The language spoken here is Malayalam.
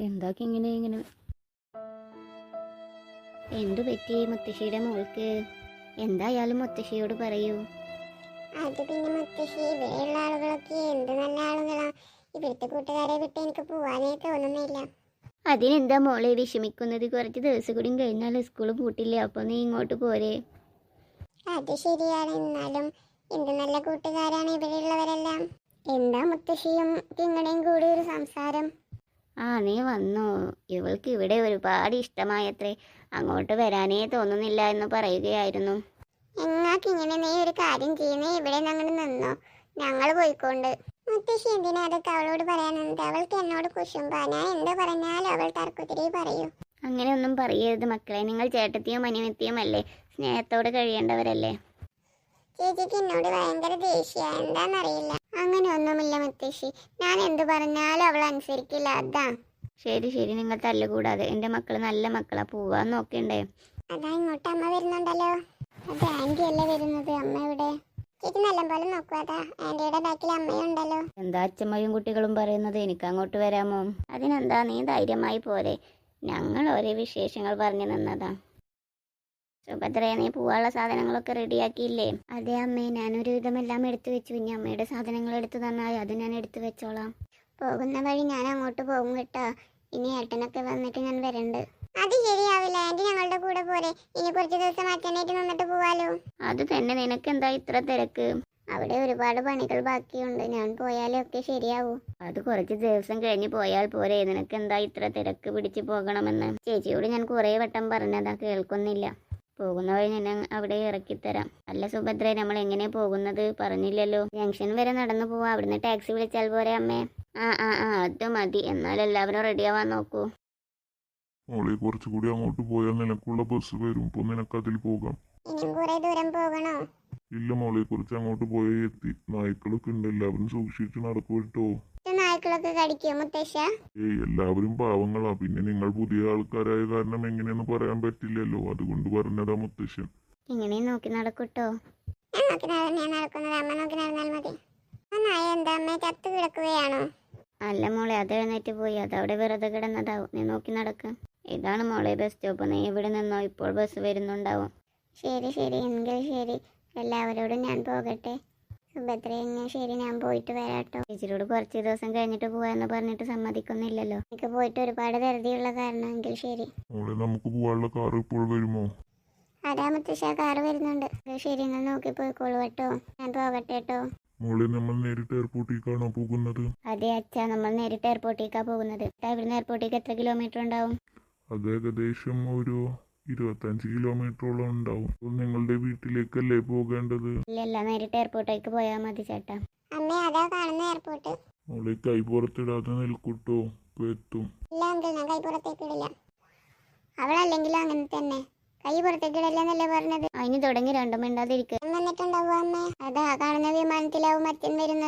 എന്താക്കി ഇങ്ങനെ? ഇങ്ങനെ എന്തു പറ്റി മുത്തശ്ശിയുടെ മോൾക്ക്? എന്തായാലും മുത്തശ്ശിയോട് പറയൂ. അത് പിന്നെ മുത്തശ്ശി ഇവിടെയുള്ള ആളുകളൊക്കെ എന്ത് നല്ല ആളുകളാ. ഇവിടുത്തെ കൂട്ടുകാരെ വിട്ട് എനിക്ക് പോവാനേ തോന്നുന്നില്ല. അതിനെന്താ മോളെ വിഷമിക്കുന്നത്? കുറച്ച് ദിവസം കൂടി കഴിഞ്ഞാൽ സ്കൂൾ പൂട്ടില്ലേ അപ്പോൾ നീ ഇങ്ങോട്ട് പോരെ. അത് ശരിയാണ്. എന്നാലും എന്ത് നല്ല കൂട്ടുകാരാണ് ഇവിടെയുള്ളവരെല്ലാം. എന്താ മുത്തശ്ശിയും നിങ്ങളുടെയും കൂടി ഒരു സംസാരം? ആ നീ വന്നു. ഇവൾക്ക് ഇവിടെ ഒരുപാട് ഇഷ്ടമായത്രേ. അങ്ങോട്ട് വരാനേ തോന്നുന്നില്ല എന്ന് പറയുകയായിരുന്നു. ഞങ്ങൾക്ക് ഇങ്ങനെ നീ ഒരു കാര്യം ചെയ്യുന്നേ ഇവിടെ ഞങ്ങൾ നിന്നോ. ഞങ്ങൾ പോയിക്കൊണ്ട്. മുത്തശ്ശി എന്തിനാ അതൊക്കെ അവളോട് പറയാനുണ്ട് അവൾക്ക് എന്നോട് കുശുമ്പ. ഞാൻ എന്ത് പറഞ്ഞാലും അവൾ തർക്കുത്തിരി പറയൂ. അങ്ങനെയൊന്നും പറയരുത് മക്കളെ. നിങ്ങൾ ചേട്ടത്തിയും അനിയത്തിയും അല്ലേ സ്നേഹത്തോട് കഴിയേണ്ടവരല്ലേ? ചേച്ചിക്ക് എന്നോട് ഭയങ്കര ദേഷ്യ. എന്താന്നറിയില്ല. അങ്ങനെ ഒന്നുമില്ല മുത്തശ്ശി. ഞാൻ എന്ത് പറഞ്ഞാലും അവൾ അനുസരിക്കില്ല അതാ. ശരി ശരി. നിങ്ങൾ തല്ലുകൂടാതെ. എന്റെ മക്കൾ നല്ല മക്കളാ. പോവാൻ നോക്കണ്ടേ? അതാ ഇങ്ങോട്ട് അമ്മ വരുന്നുണ്ടല്ലോ. അത് ആന്റി അല്ലേ വരുന്നത്? അമ്മ ഇവിടെ ചേച്ചി നല്ലപോലെ നോക്കൂ അതാ. ആന്റിയുടെ ബാക്കിൽ അമ്മയുണ്ടല്ലോ എന്താ അച്ഛമ്മയും കുട്ടികളും പറയുന്നത്? എനിക്ക് അങ്ങോട്ട് വരാമോ? അതിനെന്താ? നീ ധൈര്യമായി പോരെ. ഞങ്ങൾ ഓരോ വിശേഷങ്ങൾ പറഞ്ഞു നിന്നതാ. സുഭദ്രയെ നീ പോവാനുള്ള സാധനങ്ങളൊക്കെ റെഡിയാക്കിയില്ലേ? അതെ അമ്മേ ഞാനൊരു വിധമെല്ലാം എടുത്തു വെച്ചു. ഇനി അമ്മയുടെ സാധനങ്ങൾ എടുത്തു തന്നാൽ അത് ഞാൻ എടുത്തു വെച്ചോളാം. പോകുന്ന വഴി ഞാൻ അങ്ങോട്ട് പോകും കേട്ടോ. ഇനി ഏട്ടനൊക്കെ വന്നിട്ട് ഞാൻ വരണ്ട്. അത് ശരിയാവില്ല. ആന്റി ഞങ്ങളുടെ കൂടെ പോരെ. ഇനി കുറച്ച് ദിവസം അച്ഛനായിട്ട് നിന്നിട്ട് പോവാലോ. അത് തന്നെ. നിനക്ക് എന്താ ഇത്ര തിരക്ക്? അവിടെ ഒരുപാട് പണികൾ ബാക്കിയുണ്ട്. ഞാൻ പോയാലേ ഒക്കെ ശരിയാവൂ. അത് കുറച്ച് ദിവസം കഴിഞ്ഞ് പോയാൽ പോരെ. നിനക്ക് എന്താ ഇത്ര തിരക്ക് പിടിച്ചു പോകണമെന്ന്? ചേച്ചിയോട് ഞാൻ കുറേ വട്ടം പറഞ്ഞതാ. കേൾക്കുന്നില്ല. പോകുന്ന വഴി ഞാൻ അവിടെ ഇറക്കിത്തരാം. അല്ല സുഭദ്ര നമ്മൾ എങ്ങനെ പോകുന്നത് പറഞ്ഞില്ലല്ലോ. ജംഗ്ഷൻ വരെ നടന്നു പോവാ. അവിടുന്ന് ടാക്സി വിളിച്ചാൽ പോരെ അമ്മേ. ആ ആ ആ അത് മതി. എന്നാൽ എല്ലാവരും റെഡിയാവാൻ നോക്കൂ. മോളെ കുറച്ചുകൂടി അങ്ങോട്ട് പോയാൽ നിനക്കുള്ള ബസ് വരും. ഇപ്പൊ നിനക്ക് അതിൽ പോകാം. ഇനിയും കുറെ ദൂരം പോകണോ? ഇല്ല മോളെ കുറച്ച് അങ്ങോട്ട് പോയേ എത്തി. നായ്ക്കളൊക്കെ ഉണ്ട്. എല്ലാവരും സൂക്ഷിച്ച് നടക്കൂ കേട്ടോ ഇത് നായ്ക്കളൊക്കെ കടിക്കോ മുത്തശ്ശ? ഏയ് എല്ലാവരും പാവങ്ങളാ. പിന്നെ നിങ്ങൾ പുതിയ ആൾക്കാരായ കാരണം എങ്ങനെയെന്ന് പറയാൻ പറ്റില്ലല്ലോ. അതുകൊണ്ട് പറഞ്ഞതാ മുത്തശ്ശൻ. ഇങ്ങനെ നോക്കി നടക്കൂട്ടോ. ഞാൻ നോക്കി നടന്ന് നടക്കുന്നത് അമ്മ നോക്കി നടന്നാൽ മതി. ആ നായ എന്താ അമ്മ? ചത്തു കിടക്കുകയാണോ? അല്ല മോളെ അത് എഴുന്നേറ്റ് പോയി. അവിടെ വെറുതെ കിടന്നതാവും. നീ നോക്കി നടക്ക. ഇതാണ് മോളെ ബസ് സ്റ്റോപ്പ് നീ ഇവിടെ നിന്നോ? ഇപ്പോൾ ബസ് വരുന്നുണ്ടാവും. ശരി ശരി. എങ്കിൽ ശരി. എല്ലാവരോടും ഞാൻ പോകട്ടെ. സുഭദ്ര എങ്ങനെ ശരി ഞാൻ പോയിട്ട് വരാട്ടോ. ചേച്ചിയോട് കുറച്ച് ദിവസം കഴിഞ്ഞിട്ട് പോവാന്ന് പറഞ്ഞിട്ട് സമ്മതിക്കുന്നില്ലല്ലോ. എനിക്ക് പോയിട്ട് ഒരുപാട് ധൃതിയുള്ള കാരണമെങ്കിൽ ശരി. മോളെ നമുക്ക് പോവാനുള്ള കാർ ഇപ്പോൾ വരുമോ? അതാ മുത്തശ്ശ കാറ് വരുന്നുണ്ട്. ശരി നിങ്ങൾ നോക്കി പോയിക്കോളൂ കേട്ടോ. ഞാൻ പോകട്ടെ കേട്ടോ. മോളെ നമ്മൾ നേരിട്ട് എയർപോർട്ടിലേക്കാണോ പോകുന്നത്? അതെ അച്ഛാ നമ്മൾ നേരിട്ട് എയർപോർട്ടിലേക്കാണ് പോകുന്നത്. ഇവിടുന്ന് എയർപോർട്ടിലേക്ക് എത്ര കിലോമീറ്റർ ഉണ്ടാവും? അത് ഏകദേശം ഒരു ഇരുപത്തഞ്ച് കിലോമീറ്ററോളം ഉണ്ടാവും. അപ്പോൾ നിങ്ങളുടെ വീട്ടിലേക്കല്ലേ പോകേണ്ടത്? ഇല്ലല്ല നേരിട്ട് പോയാൽ മതി ചേട്ടാ. അമ്മ അതാ കാണുന്ന എയർപോർട്ട് മോളെ കൈ പുറത്തിടാതെ നിൽക്കൂട്ടോ. ഇപ്പൊ എത്തും. ഇല്ല അങ്കിൾ ഞാൻ കൈ പുറത്തേക്ക് ഇടില്ല. അവളല്ലെങ്കിലും അങ്ങനെ തന്നെ. കൈ പുറത്തേക്ക് പറഞ്ഞത്? അതിന് തുടങ്ങി രണ്ടും മിണ്ടാതിരിക്കും. ഞാൻ വന്നിട്ടുണ്ടാവും അമ്മ? അതാ കാണുന്ന വിമാനത്തിലാവും വരുന്നത്.